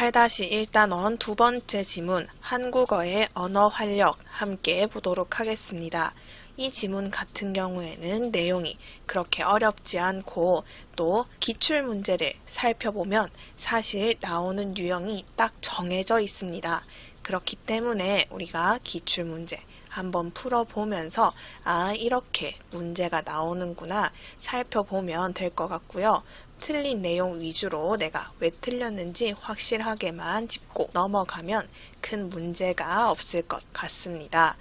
8-1단원 두 번째 지문 한국어의 언어 활력 함께 보도록 하겠습니다. 이 지문 같은 경우에는 내용이 그렇게 어렵지 않고 또 기출 문제를 살펴보면 사실 나오는 유형이 딱 정해져 있습니다. 그렇기 때문에 우리가 기출 문제 한번 풀어보면서 아 이렇게 문제가 나오는구나 살펴보면 될 것 같고요. 틀린 내용 위주로 내가 왜 틀렸는지 확실하게만 짚고 넘어가면 큰 문제가 없을 것 같습니다.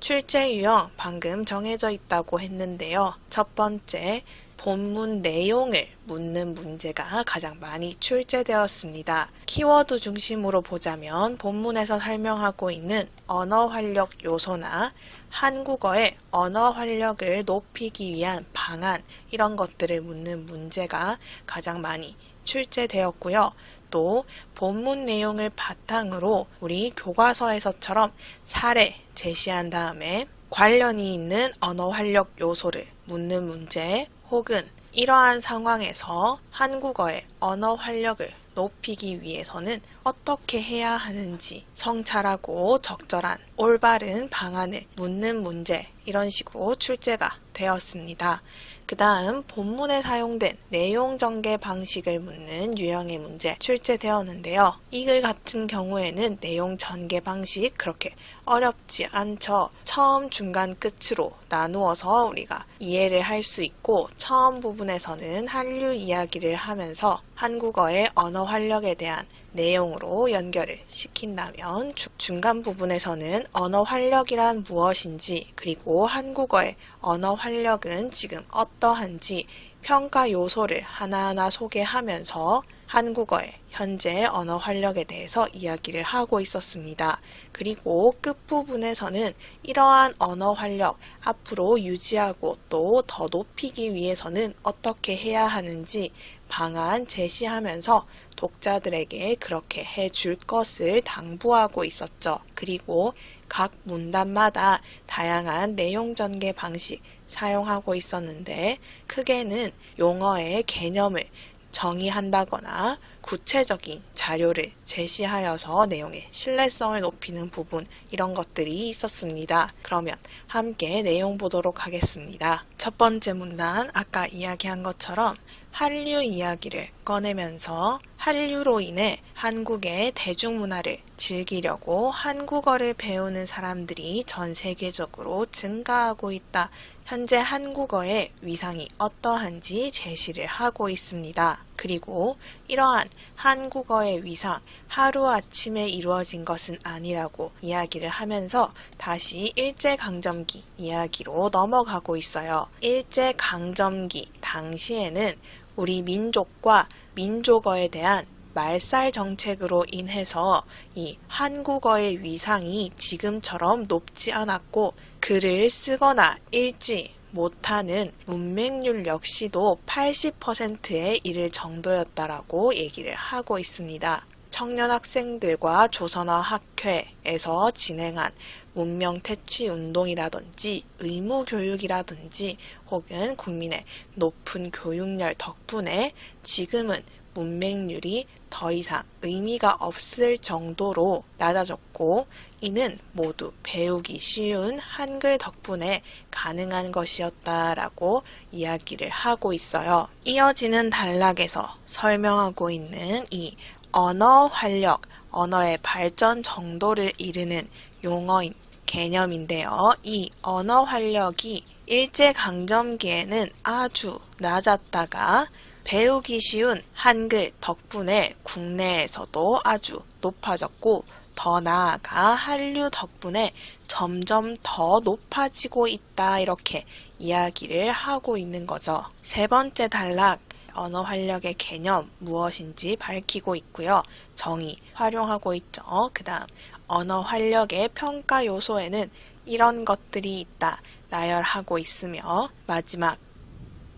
출제 유형 방금 정해져 있다고 했는데요. 첫 번째, 본문 내용을 묻는 문제가 가장 많이 출제되었습니다. 키워드 중심으로 보자면 본문에서 설명하고 있는 언어 활력 요소나 한국어의 언어 활력을 높이기 위한 방안 이런 것들을 묻는 문제가 가장 많이 출제되었고요. 또 본문 내용을 바탕으로 우리 교과서에서처럼 사례 제시한 다음에 관련이 있는 언어 활력 요소를 묻는 문제 혹은 이러한 상황에서 한국어의 언어 활력을 높이기 위해서는 어떻게 해야 하는지 성찰하고 적절한 올바른 방안을 묻는 문제 이런 식으로 출제가 되었습니다. 그 다음 본문에 사용된 내용 전개 방식을 묻는 유형의 문제 출제되었는데요. 이 글 같은 경우에는 내용 전개 방식 그렇게 어렵지 않죠. 처음, 중간, 끝으로 나누어서 우리가 이해를 할 수 있고 처음 부분에서는 한류 이야기를 하면서 한국어의 언어 활력에 대한 내용으로 연결을 시킨다면 주, 중간 부분에서는 언어 활력이란 무엇인지 그리고 한국어의 언어 활력은 지금 어떠한지 평가 요소를 하나하나 소개하면서 한국어의 현재 언어 활력에 대해서 이야기를 하고 있었습니다. 그리고 끝부분에서는 이러한 언어 활력 앞으로 유지하고 또 더 높이기 위해서는 어떻게 해야 하는지 방안 제시하면서 독자들에게 그렇게 해줄 것을 당부하고 있었죠. 그리고 각 문단마다 다양한 내용 전개 방식 사용하고 있었는데 크게는 용어의 개념을 정의한다거나 구체적인 자료를 제시하여서 내용의 신뢰성을 높이는 부분 이런 것들이 있었습니다. 그러면 함께 내용 보도록 하겠습니다. 첫 번째 문단 아까 이야기한 것처럼 한류 이야기를 꺼내면서 한류로 인해 한국의 대중문화를 즐기려고 한국어를 배우는 사람들이 전 세계적으로 증가하고 있다. 현재 한국어의 위상이 어떠한지 제시를 하고 있습니다. 그리고 이러한 한국어의 위상 하루아침에 이루어진 것은 아니라고 이야기를 하면서 다시 일제강점기 이야기로 넘어가고 있어요. 일제강점기 당시에는 우리 민족과 민족어에 대한 말살 정책으로 인해서 이 한국어의 위상이 지금처럼 높지 않았고 글을 쓰거나 읽지 못하는 문맹률 역시도 80%에 이를 정도였다라고 얘기를 하고 있습니다. 청년 학생들과 조선어 학회에서 진행한 문명 퇴치 운동이라든지 의무 교육이라든지 혹은 국민의 높은 교육열 덕분에 지금은 문맹률이 더 이상 의미가 없을 정도로 낮아졌고 이는 모두 배우기 쉬운 한글 덕분에 가능한 것이었다라고 이야기를 하고 있어요. 이어지는 단락에서 설명하고 있는 이 언어 활력, 언어의 발전 정도를 이르는 용어인 개념인데요. 이 언어 활력이 일제강점기에는 아주 낮았다가 배우기 쉬운 한글 덕분에 국내에서도 아주 높아졌고 더 나아가 한류 덕분에 점점 더 높아지고 있다 이렇게 이야기를 하고 있는 거죠. 세 번째 단락 언어 활력의 개념 무엇인지 밝히고 있고요. 정의 활용하고 있죠. 그 다음 언어 활력의 평가 요소에는 이런 것들이 있다 나열하고 있으며 마지막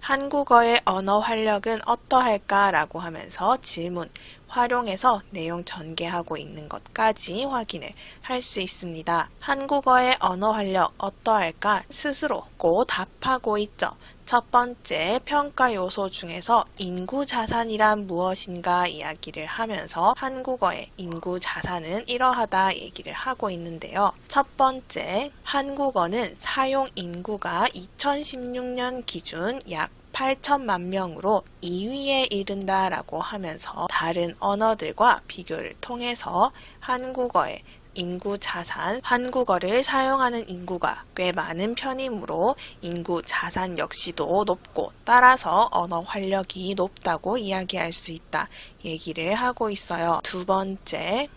한국어의 언어 활력은 어떠할까라고 하면서 질문 활용해서 내용 전개하고 있는 것까지 확인을 할 수 있습니다. 한국어의 언어 활력 어떠할까 스스로 고 답하고 있죠. 첫 번째 평가 요소 중에서 인구 자산이란 무엇인가 이야기를 하면서 한국어의 인구 자산은 이러하다 얘기를 하고 있는데요. 첫 번째, 한국어는 사용 인구가 2016년 기준 약 8천만 명으로 2위에 이른다라고 하면서 다른 언어들과 비교를 통해서 한국어의 인구 자산, 한국어를 사용하는 인구가 꽤 많은 편이므로 인구 자산 역시도 높고 따라서 언어 활력이 높다고 이야기할 수 있다 얘기를 하고 있어요. 두 번째,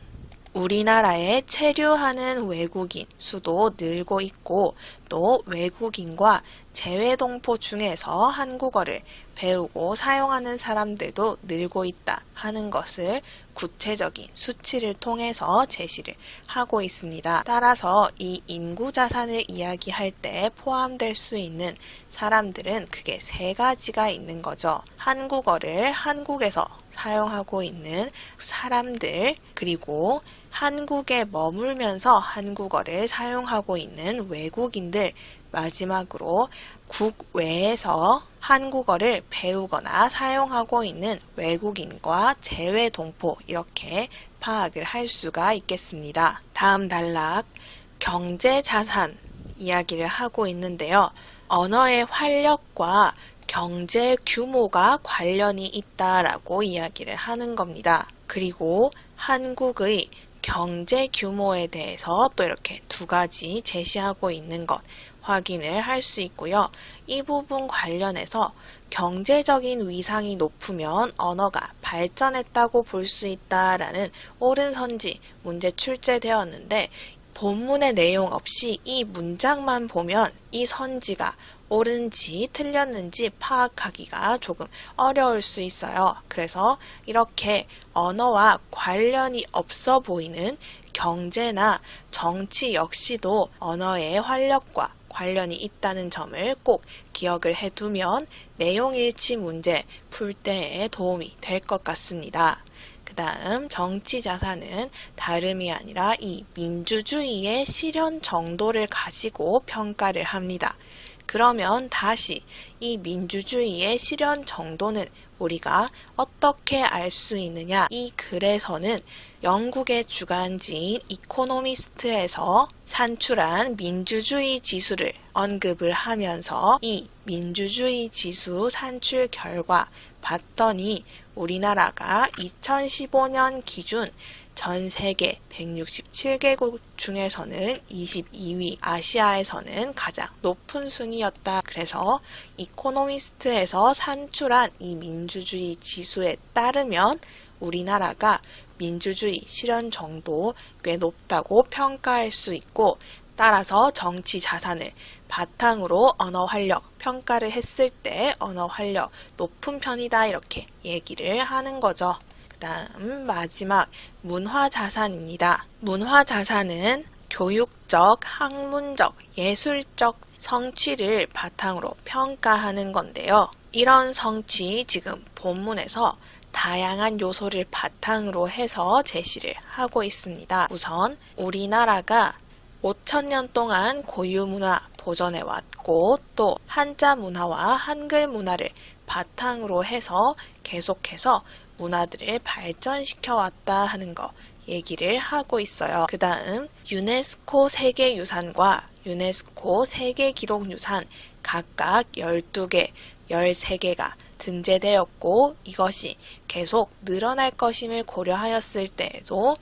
우리나라에 체류하는 외국인 수도 늘고 있고 또 외국인과 재외동포 중에서 한국어를 배우고 사용하는 사람들도 늘고 있다 하는 것을 구체적인 수치를 통해서 제시를 하고 있습니다. 따라서 이 인구 자산을 이야기할 때 포함될 수 있는 사람들은 크게 세 가지가 있는 거죠. 한국어를 한국에서 사용하고 있는 사람들, 그리고 한국에 머물면서 한국어를 사용하고 있는 외국인들, 마지막으로 국외에서 한국어를 배우거나 사용하고 있는 외국인과 재외 동포 이렇게 파악을 할 수가 있겠습니다. 다음 단락 경제 자산 이야기를 하고 있는데요. 언어의 활력과 경제 규모가 관련이 있다라고 이야기를 하는 겁니다. 그리고 한국의 경제 규모에 대해서 또 이렇게 두 가지 제시하고 있는 것 확인을 할 수 있고요. 이 부분 관련해서 경제적인 위상이 높으면 언어가 발전했다고 볼 수 있다라는 옳은 선지 문제 출제되었는데 본문의 내용 없이 이 문장만 보면 이 선지가 옳은지 틀렸는지 파악하기가 조금 어려울 수 있어요. 그래서 이렇게 언어와 관련이 없어 보이는 경제나 정치 역시도 언어의 활력과 관련이 있다는 점을 꼭 기억을 해두면 내용 일치 문제 풀 때에 도움이 될 것 같습니다. 그 다음 정치 자산은 다름이 아니라 이 민주주의의 실현 정도를 가지고 평가를 합니다. 그러면 다시 이 민주주의의 실현 정도는 우리가 어떻게 알 수 있느냐? 이 글에서는 영국의 주간지인 이코노미스트에서 산출한 민주주의 지수를 언급을 하면서 이 민주주의 지수 산출 결과 봤더니 우리나라가 2015년 기준 전 세계 167개국 중에서는 22위, 아시아에서는 가장 높은 순위였다. 그래서 이코노미스트에서 산출한 이 민주주의 지수에 따르면 우리나라가 민주주의 실현 정도 꽤 높다고 평가할 수 있고 따라서 정치 자산을 바탕으로 언어 활력 평가를 했을 때 언어 활력 높은 편이다 이렇게 얘기를 하는 거죠. 다음 마지막 문화자산입니다. 문화자산은 교육적, 학문적, 예술적 성취를 바탕으로 평가하는 건데요. 이런 성취 지금 본문에서 다양한 요소를 바탕으로 해서 제시를 하고 있습니다. 우선 우리나라가 5천년 동안 고유 문화 보존해 왔고 또 한자 문화와 한글 문화를 바탕으로 해서 계속해서 문화들을 발전시켜 왔다 하는 거 얘기를 하고 있어요. 그 다음 유네스코 세계유산과 유네스코 세계기록유산 각각 12개, 13개가 등재되었고 이것이 계속 늘어날 것임을 고려하였을 때에도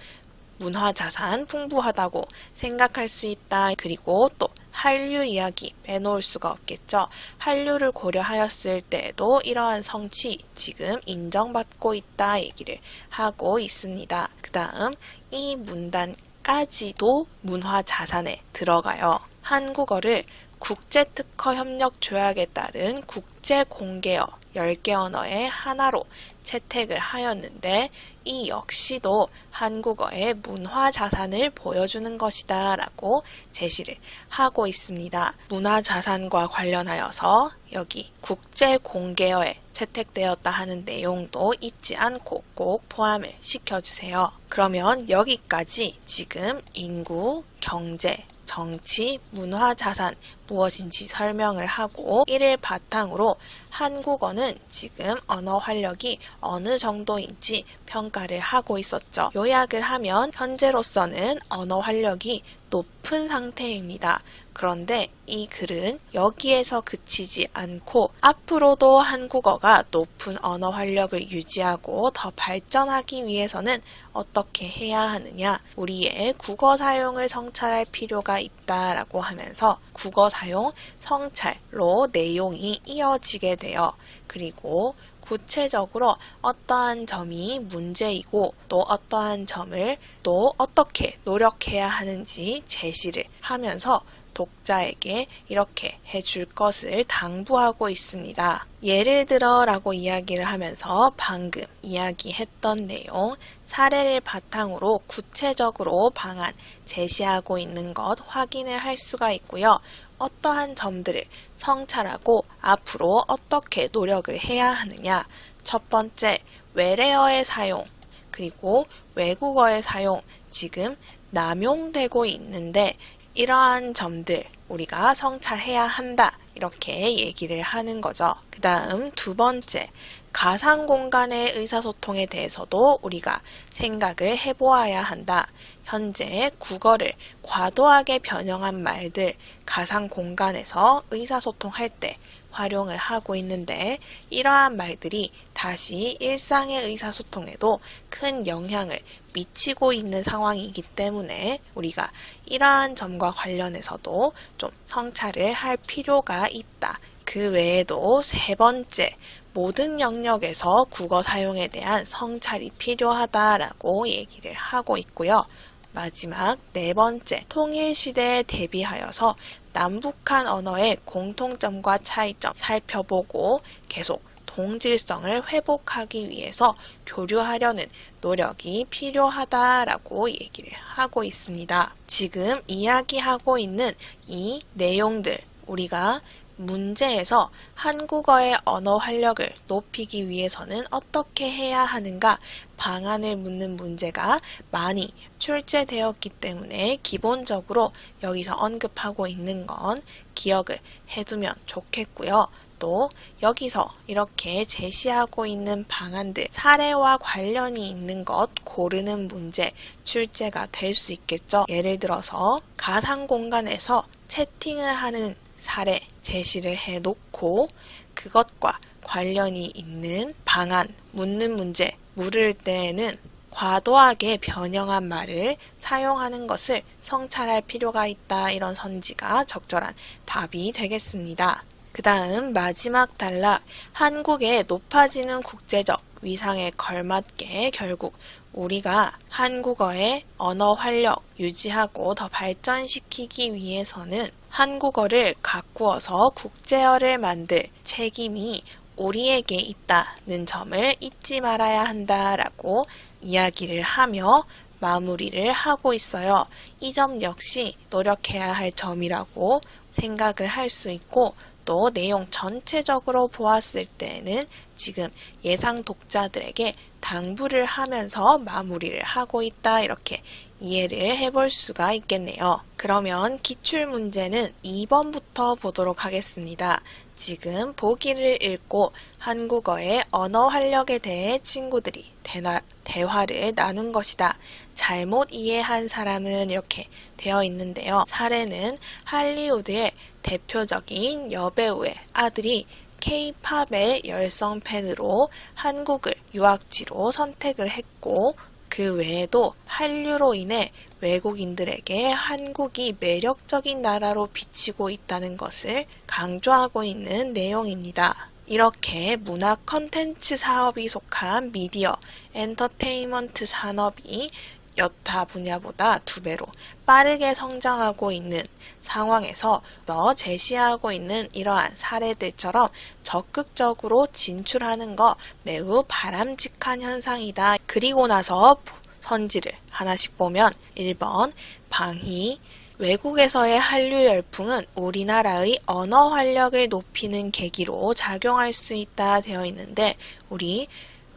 문화자산 풍부하다고 생각할 수 있다. 그리고 또 한류 이야기 빼놓을 수가 없겠죠. 한류를 고려하였을 때에도 이러한 성취 지금 인정받고 있다 얘기를 하고 있습니다. 그 다음 이 문단까지도 문화 자산에 들어가요. 한국어를 국제특허협력조약에 따른 국제공개어 10개 언어의 하나로 채택을 하였는데 이 역시도 한국어의 문화 자산을 보여주는 것이다 라고 제시를 하고 있습니다. 문화 자산과 관련하여서 여기 국제 공개어에 채택되었다 하는 내용도 잊지 않고 꼭 포함을 시켜주세요. 그러면 여기까지 지금 인구, 경제, 정치, 문화, 자산 무엇인지 설명을 하고 이를 바탕으로 한국어는 지금 언어 활력이 어느 정도인지 평가를 하고 있었죠. 요약을 하면 현재로서는 언어 활력이 높은 상태입니다. 그런데 이 글은 여기에서 그치지 않고 앞으로도 한국어가 높은 언어 활력을 유지하고 더 발전하기 위해서는 어떻게 해야 하느냐? 우리의 국어 사용을 성찰할 필요가 있다라고 하면서 국어 사용 성찰로 내용이 이어지게 돼요. 그리고 구체적으로 어떠한 점이 문제이고 또 어떠한 점을 또 어떻게 노력해야 하는지 제시를 하면서 독자에게 이렇게 해줄 것을 당부하고 있습니다. 예를 들어 라고 이야기를 하면서 방금 이야기했던 내용, 사례를 바탕으로 구체적으로 방안 제시하고 있는 것 확인을 할 수가 있고요. 어떠한 점들을 성찰하고 앞으로 어떻게 노력을 해야 하느냐. 첫 번째, 외래어의 사용, 그리고 외국어의 사용, 지금 남용되고 있는데 이러한 점들 우리가 성찰해야 한다. 이렇게 얘기를 하는 거죠. 그 다음 두 번째, 가상 공간의 의사소통에 대해서도 우리가 생각을 해보아야 한다. 현재 국어를 과도하게 변형한 말들 가상 공간에서 의사소통할 때 활용을 하고 있는데 이러한 말들이 다시 일상의 의사소통에도 큰 영향을 미치고 있는 상황이기 때문에 우리가 이러한 점과 관련해서도 좀 성찰을 할 필요가 있다. 그 외에도 세 번째, 모든 영역에서 국어 사용에 대한 성찰이 필요하다라고 얘기를 하고 있고요. 마지막 네 번째, 통일 시대에 대비하여서 남북한 언어의 공통점과 차이점 살펴보고 계속 동질성을 회복하기 위해서 교류하려는 노력이 필요하다라고 얘기를 하고 있습니다. 지금 이야기하고 있는 이 내용들 우리가 문제에서 한국어의 언어 활력을 높이기 위해서는 어떻게 해야 하는가 방안을 묻는 문제가 많이 출제되었기 때문에 기본적으로 여기서 언급하고 있는 건 기억을 해두면 좋겠고요. 또 여기서 이렇게 제시하고 있는 방안들 사례와 관련이 있는 것 고르는 문제 출제가 될 수 있겠죠. 예를 들어서 가상 공간에서 채팅을 하는 사례 제시를 해 놓고 그것과 관련이 있는 방안 묻는 문제 물을 때에는 과도하게 변형한 말을 사용하는 것을 성찰할 필요가 있다. 이런 선지가 적절한 답이 되겠습니다. 그 다음 마지막 단락 한국의 높아지는 국제적 위상에 걸맞게 결국 우리가 한국어의 언어 활력 유지하고 더 발전시키기 위해서는 한국어를 가꾸어서 국제어를 만들 책임이 우리에게 있다는 점을 잊지 말아야 한다라고 이야기를 하며 마무리를 하고 있어요. 이 점 역시 노력해야 할 점이라고 생각을 할 수 있고 또 내용 전체적으로 보았을 때는 지금 예상 독자들에게 당부를 하면서 마무리를 하고 있다 이렇게 이해를 해볼 수가 있겠네요. 그러면 기출 문제는 2번부터 보도록 하겠습니다. 지금 보기를 읽고 한국어의 언어 활력에 대해 친구들이 대나, 대화를 나눈 것이다. 잘못 이해한 사람은 이렇게 되어 있는데요. 사례는 할리우드의 대표적인 여배우의 아들이 K-팝의 열성 팬으로 한국을 유학지로 선택을 했고 그 외에도 한류로 인해 외국인들에게 한국이 매력적인 나라로 비치고 있다는 것을 강조하고 있는 내용입니다. 이렇게 문화 컨텐츠 사업이 속한 미디어, 엔터테인먼트 산업이 여타 분야보다 두 배로 빠르게 성장하고 있는 상황에서 너 제시하고 있는 이러한 사례들처럼 적극적으로 진출하는 거 매우 바람직한 현상이다. 그리고 나서 선지를 하나씩 보면 1번 방희, 외국에서의 한류 열풍은 우리나라의 언어 활력을 높이는 계기로 작용할 수 있다 되어 있는데 우리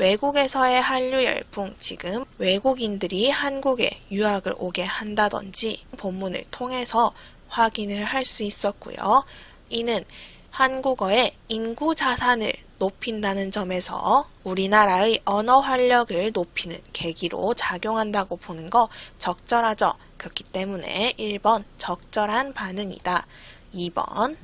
외국에서의 한류 열풍 지금 외국인들이 한국에 유학을 오게 한다든지 본문을 통해서 확인을 할 수 있었고요. 이는 한국어의 인구 자산을 높인다는 점에서 우리나라의 언어 활력을 높이는 계기로 작용한다고 보는 거 적절하죠. 그렇기 때문에 1번 적절한 반응이다. 2번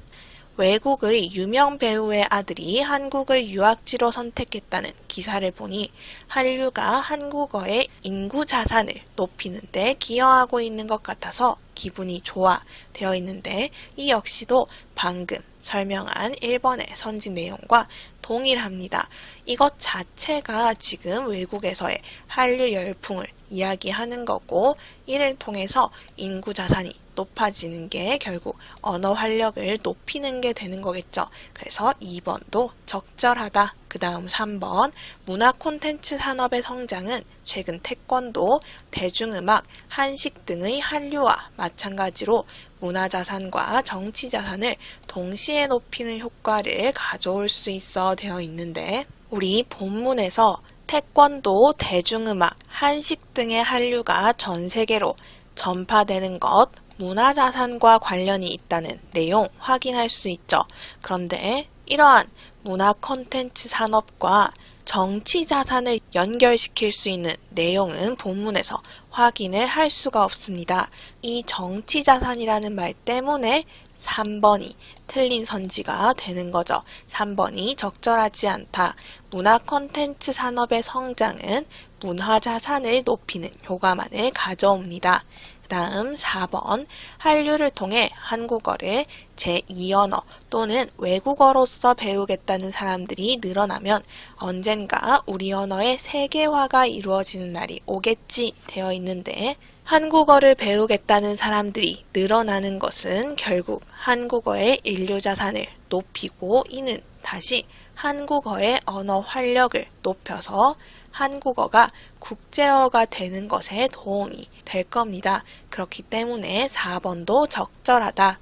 외국의 유명 배우의 아들이 한국을 유학지로 선택했다는 기사를 보니 한류가 한국어의 인구 자산을 높이는 데 기여하고 있는 것 같아서 기분이 좋아 되어 있는데 이 역시도 방금 설명한 1번의 선지 내용과 동일합니다. 이것 자체가 지금 외국에서의 한류 열풍을 이야기하는 거고 이를 통해서 인구 자산이 높아지는 게 결국 언어 활력을 높이는 게 되는 거겠죠. 그래서 2번도 적절하다. 그 다음 3번 문화 콘텐츠 산업의 성장은 최근 태권도, 대중음악, 한식 등의 한류와 마찬가지로 문화자산과 정치자산을 동시에 높이는 효과를 가져올 수 있어 되어 있는데 우리 본문에서 태권도, 대중음악, 한식 등의 한류가 전 세계로 전파되는 것, 문화자산과 관련이 있다는 내용 확인할 수 있죠. 그런데 이러한 문화 콘텐츠 산업과 정치 자산을 연결시킬 수 있는 내용은 본문에서 확인을 할 수가 없습니다. 이 정치 자산이라는 말 때문에 3번이 틀린 선지가 되는 거죠. 3번이 적절하지 않다. 문화 콘텐츠 산업의 성장은 문화 자산을 높이는 효과만을 가져옵니다. 다음 4번 한류를 통해 한국어를 제2언어 또는 외국어로서 배우겠다는 사람들이 늘어나면 언젠가 우리 언어의 세계화가 이루어지는 날이 오겠지 되어 있는데 한국어를 배우겠다는 사람들이 늘어나는 것은 결국 한국어의 인류 자산을 높이고 이는 다시 한국어의 언어 활력을 높여서 한국어가 국제어가 되는 것에 도움이 될 겁니다. 그렇기 때문에 4번도 적절하다.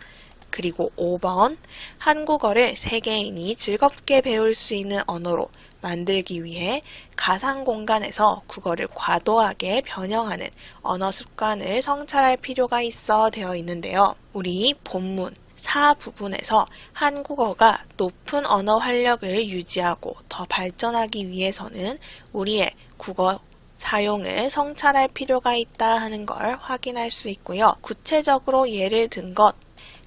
그리고 5번 한국어를 세계인이 즐겁게 배울 수 있는 언어로 만들기 위해 가상 공간에서 국어를 과도하게 변형하는 언어 습관을 성찰할 필요가 있어 되어 있는데요. 우리 본문 4 부분에서 한국어가 높은 언어 활력을 유지하고 더 발전하기 위해서는 우리의 국어 사용을 성찰할 필요가 있다 하는 걸 확인할 수 있고요. 구체적으로 예를 든 것,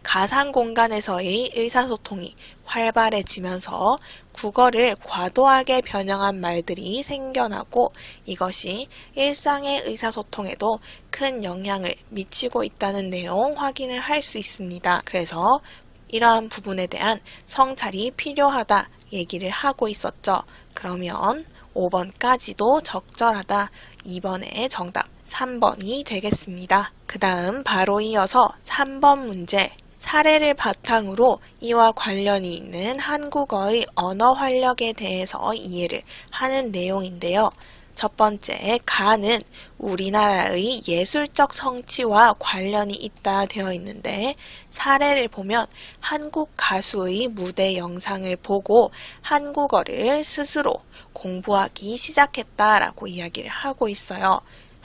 가상 공간에서의 의사소통이 활발해지면서 국어를 과도하게 변형한 말들이 생겨나고 이것이 일상의 의사소통에도 큰 영향을 미치고 있다는 내용 확인을 할 수 있습니다. 그래서 이러한 부분에 대한 성찰이 필요하다 얘기를 하고 있었죠. 그러면 5번까지도 적절하다. 2번의 정답 3번이 되겠습니다. 그 다음 바로 이어서 3번 문제 사례를 바탕으로 이와 관련이 있는 한국어의 언어 활력에 대해서 이해를 하는 내용인데요. 첫 번째, 가는 우리나라의 예술적 성취와 관련이 있다 되어 있는데, 사례를 보면 한국 가수의 무대 영상을 보고 한국어를 스스로 공부하기 시작했다라고 이야기를 하고 있어요.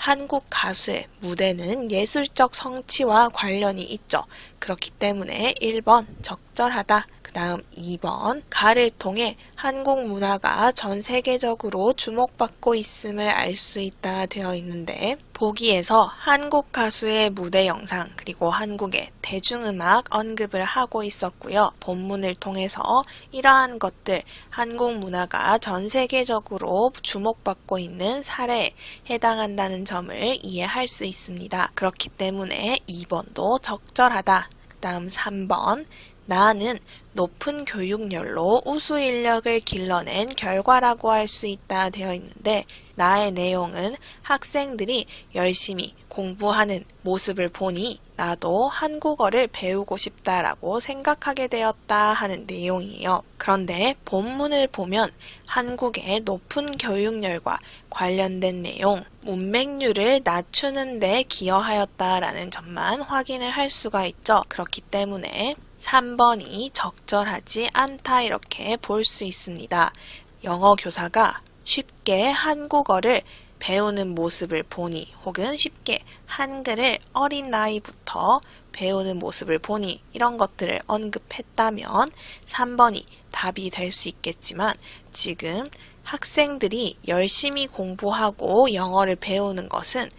한국 가수의 무대는 예술적 성취와 관련이 있죠. 그렇기 때문에 1번 적절하다. 그 다음 2번 가를 통해 한국 문화가 전 세계적으로 주목받고 있음을 알 수 있다 되어 있는데 보기에서 한국 가수의 무대 영상 그리고 한국의 대중음악 언급을 하고 있었고요. 본문을 통해서 이러한 것들 한국 문화가 전 세계적으로 주목받고 있는 사례에 해당한다는 점을 이해할 수 있습니다. 그렇기 때문에 2번도 적절하다. 다음 3번 나는 높은 교육열로 우수 인력을 길러낸 결과라고 할 수 있다 되어 있는데 나의 내용은 학생들이 열심히 공부하는 모습을 보니 나도 한국어를 배우고 싶다라고 생각하게 되었다 하는 내용이에요. 그런데 본문을 보면 한국의 높은 교육열과 관련된 내용, 문맹률을 낮추는데 기여하였다라는 점만 확인을 할 수가 있죠. 그렇기 때문에 3번이 적절하지 않다 이렇게 볼 수 있습니다. 영어 교사가 쉽게 한국어를 배우는 모습을 보니 혹은 쉽게 한글을 어린 나이부터 배우는 모습을 보니 이런 것들을 언급했다면 3번이 답이 될 수 있겠지만 지금 학생들이 열심히 공부하고 영어를 배우는 것은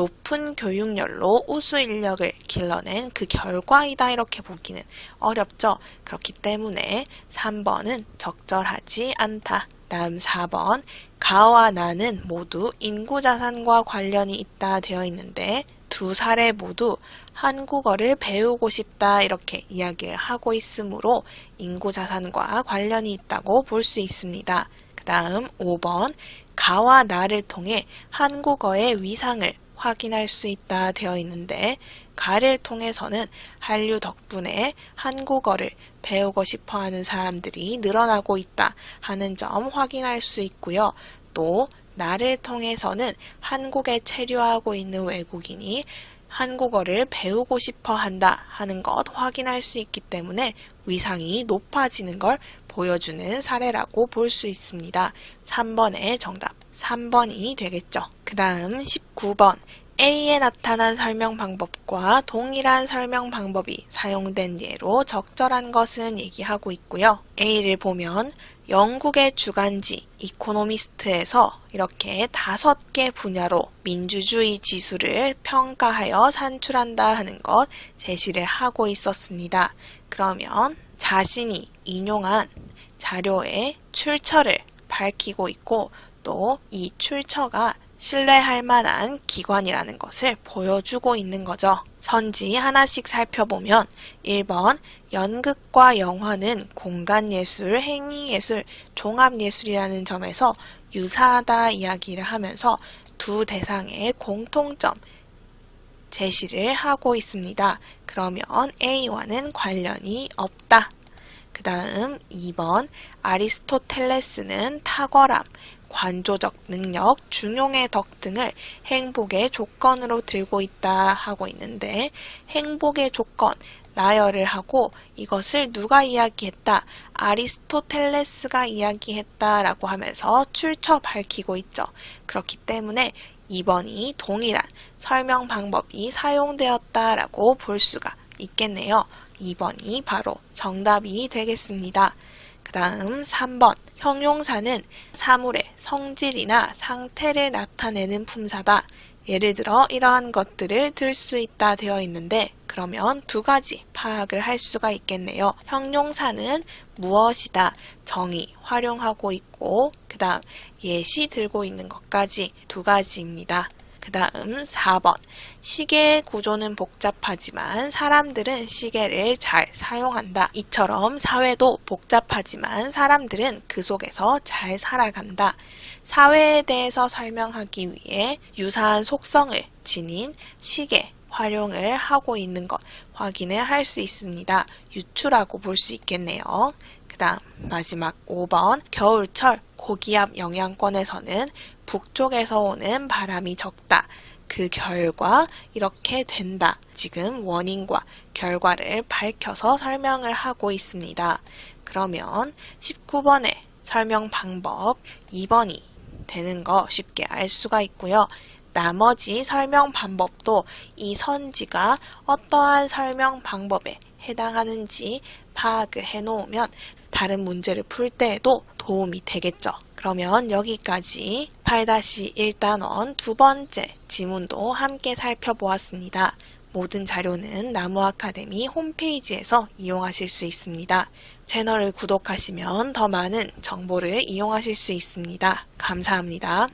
높은 교육열로 우수 인력을 길러낸 그 결과이다 이렇게 보기는 어렵죠. 그렇기 때문에 3번은 적절하지 않다. 다음 4번 가와 나는 모두 인구 자산과 관련이 있다 되어 있는데 두 사례 모두 한국어를 배우고 싶다 이렇게 이야기를 하고 있으므로 인구 자산과 관련이 있다고 볼 수 있습니다. 그 다음 5번 가와 나를 통해 한국어의 위상을 확인할 수 있다 되어 있는데 가를 통해서는 한류 덕분에 한국어를 배우고 싶어 하는 사람들이 늘어나고 있다 하는 점 확인할 수 있고요. 또 나를 통해서는 한국에 체류하고 있는 외국인이 한국어를 배우고 싶어 한다 하는 것 확인할 수 있기 때문에 위상이 높아지는 걸 보여주는 사례라고 볼 수 있습니다. 3번의 정답 3번이 되겠죠. 그 다음 19번 A에 나타난 설명 방법과 동일한 설명 방법이 사용된 예로 적절한 것은 얘기하고 있고요. A를 보면 영국의 주간지 이코노미스트에서 이렇게 다섯 개 분야로 민주주의 지수를 평가하여 산출한다 하는 것 제시를 하고 있었습니다. 그러면 자신이 인용한 자료의 출처를 밝히고 있고 또 이 출처가 신뢰할 만한 기관이라는 것을 보여주고 있는 거죠. 선지 하나씩 살펴보면 1번 연극과 영화는 공간예술, 행위예술, 종합예술이라는 점에서 유사하다 이야기를 하면서 두 대상의 공통점 제시를 하고 있습니다. 그러면 A와는 관련이 없다. 그 다음 2번 아리스토텔레스는 탁월함, 관조적 능력, 중용의 덕 등을 행복의 조건으로 들고 있다 하고 있는데 행복의 조건, 나열을 하고 이것을 누가 이야기했다, 아리스토텔레스가 이야기했다라고 하면서 출처 밝히고 있죠. 그렇기 때문에 2번이 동일한 설명 방법이 사용되었다라고 볼 수가 있겠네요. 2번이 바로 정답이 되겠습니다. 그 다음 3번 형용사는 사물의 성질이나 상태를 나타내는 품사다. 예를 들어 이러한 것들을 들 수 있다 되어 있는데 그러면 두 가지 파악을 할 수가 있겠네요. 형용사는 무엇이다 정의 활용하고 있고 그 다음 예시 들고 있는 것까지 두 가지입니다. 그 다음 4번. 시계의 구조는 복잡하지만 사람들은 시계를 잘 사용한다. 이처럼 사회도 복잡하지만 사람들은 그 속에서 잘 살아간다. 사회에 대해서 설명하기 위해 유사한 속성을 지닌 시계, 활용을 하고 있는 것 확인을 할 수 있습니다. 유추라고 볼 수 있겠네요. 그 다음 마지막 5번 겨울철 고기압 영향권에서는 북쪽에서 오는 바람이 적다. 그 결과 이렇게 된다. 지금 원인과 결과를 밝혀서 설명을 하고 있습니다. 그러면 19번의 설명 방법 2번이 되는 거 쉽게 알 수가 있고요. 나머지 설명 방법도 이 선지가 어떠한 설명 방법에 해당하는지 파악을 해 놓으면 다른 문제를 풀 때에도 도움이 되겠죠. 그러면 여기까지 8-1단원 두 번째 지문도 함께 살펴보았습니다. 모든 자료는 나무 아카데미 홈페이지에서 이용하실 수 있습니다. 채널을 구독하시면 더 많은 정보를 이용하실 수 있습니다. 감사합니다.